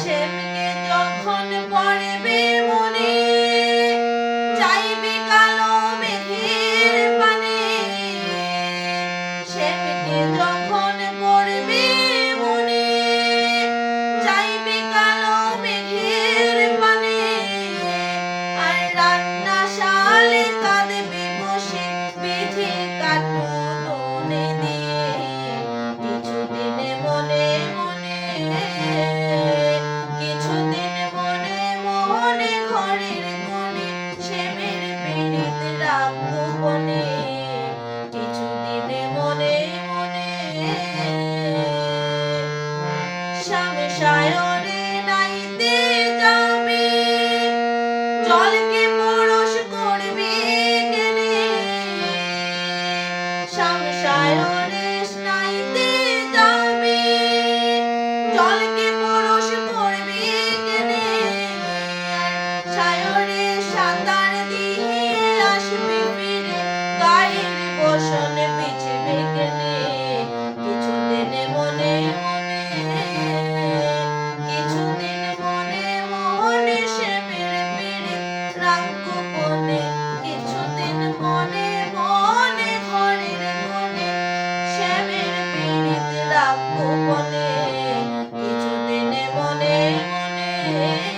শ্যামকে যখন পড়বে মনে চাইবে কালো মেঘের পানে। শ্যামকে যখন পড়বে মনে চাইবে কালো মেঘের পানে। আর রান্না শালে কাঁদবে বসে ঘরের কোণে শ্যামের পীড়িত রাখব কোণে কিছুদিন মনে মনে শ্যাম সায়রে নাইতে যাবে। জলকে পরশ করবে কেনে। সংসারে মনে